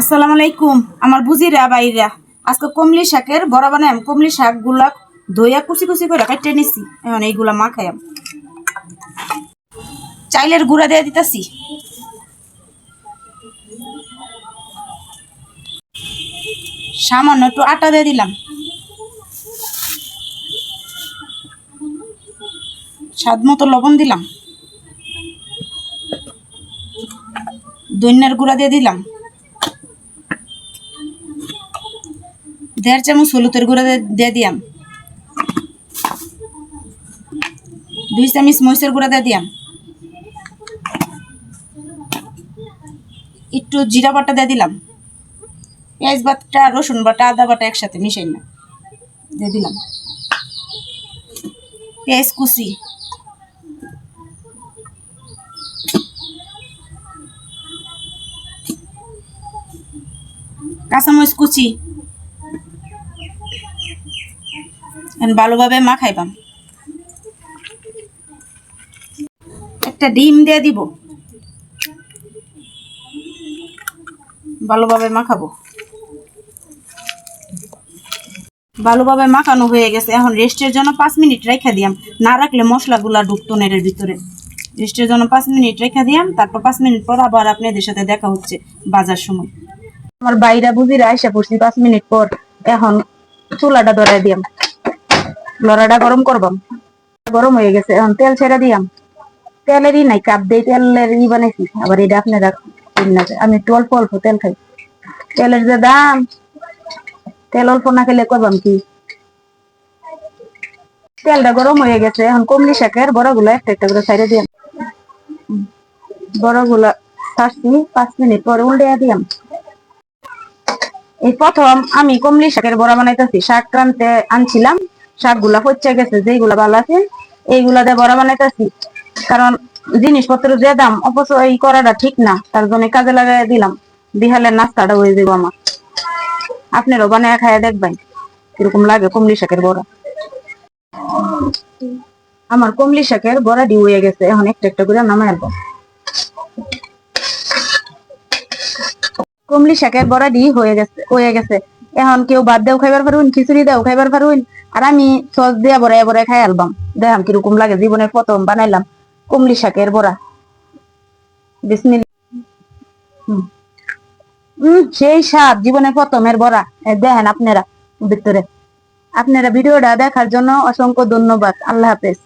আসসালামু আলাইকুম, আমার বুজিরা বাইরা আজকে কমলি শাকের বড়া বানাম কমলি শাকগুলা ধইয়া কুচি কুচি করে কাটতে নিছি। এখন এইগুলা মা খাইয়াম চাইলের গুঁড়া দিয়ে দিতেছি। সামান্য একটু আটা দিয়ে দিলাম। স্বাদ মতো লবণ দিলাম। দইনার গুঁড়া দিয়ে দিলাম। দেড় চামচ হলুদের গুঁড়া দিয়ে- দিয়ে দিয়াম। দুই চামচ মরিচের গুঁড়া দিয়ে দিয়াম। একটু জিরা বাটা দিয়ে দিলাম। পেঁয়াজ বাটা, রসুন বাটা, আদা বাটা একসাথে মিশাই না দিয়ে দিলাম। পেঁয়াজ কুচি। কাঁচামরিচ কুচি এখন ভালোভাবে মাখাইবাম। একটা ডিম দিয়ে দিব। ভালোভাবে মাখাবো। ভালোভাবে মাখানো হয়ে গেছে। এখন রেস্টের জন্য পাঁচ মিনিট রেখে দিয়াম। না রাখলে মশলাগুলা ঢুকতো না এর ভিতরে। রেস্টের জন্য পাঁচ মিনিট রেখে দিয়াম। তারপর পাঁচ মিনিট পর আবার আপনাদের সাথে দেখা হচ্ছে বাজার সময়। আমার বাইরা বুঝিরা আইসা পড়ছি পাঁচ মিনিট পর। এখন চুলাটা ধরাই দিয়াম। লড়াটা গরম করবাম গরম হয়ে গেছে, এখন তেল ছেড়ে দিয়াম। তেলেরই নাই, কাপ দিয়ে তেলের ই বানাইছি। আবার এটা আপনারা। আমি একটু অল্প অল্প তেল খাই। তেলের যে দাম, তেল অল্প না খেলে করবাম কি? তেলটা গরম হয়ে গেছে, এখন কমলি শাকের বড়গুলো একটা একটা করে ছাইড়ে দিয়াম। বড়গুলা ছাড়ছি, পাঁচ মিনিট পরে উল্টে দিয়াম। এই প্রথম আমি কমলি শাকের বড়া বানাইতেছি, শাক ক্রান্তে আনছিলাম। শাকগুলা হচ্ছে গেছে যেগুলা ভালো আছে, এইগুলা দিয়ে বড়া বানাইতেছি। কারণ জিনিসপত্র যে দাম অপচয় করাটা ঠিক না, তার জন্য কাজে লাগাই দিলাম। বিহালের নাস্তাটা হয়ে যাব আমার। আপনারও বানায় খাইয়া দেখবেন, কীরকম লাগে কমলি শাকের বড়া। আমার কমলি শাকের বড়া ডি হয়ে গেছে, এখন একটা একটা করে নামাই আনব। কমলি শাকের বড়া ডি হয়ে গেছে হয়ে গেছে। এখন কেউ বাদ দেও খাইবার পারুন খিচুড়ি দেও খাইবার পারুন আর আমি সস দিয়া বড়াই বড়াই খাই আলবাম। দেখাম কীরকম লাগে, জীবনের প্রথম বানাইলাম কমলি শাকের বড়া। বিসমিল হম। সেই স্বাদ জীবনে প্রথমের বড়া। দেখেন আপনারা ভিতরে। আপনারা ভিডিওটা দেখার জন্য অসংখ্য ধন্যবাদ। আল্লাহ হাফেজ।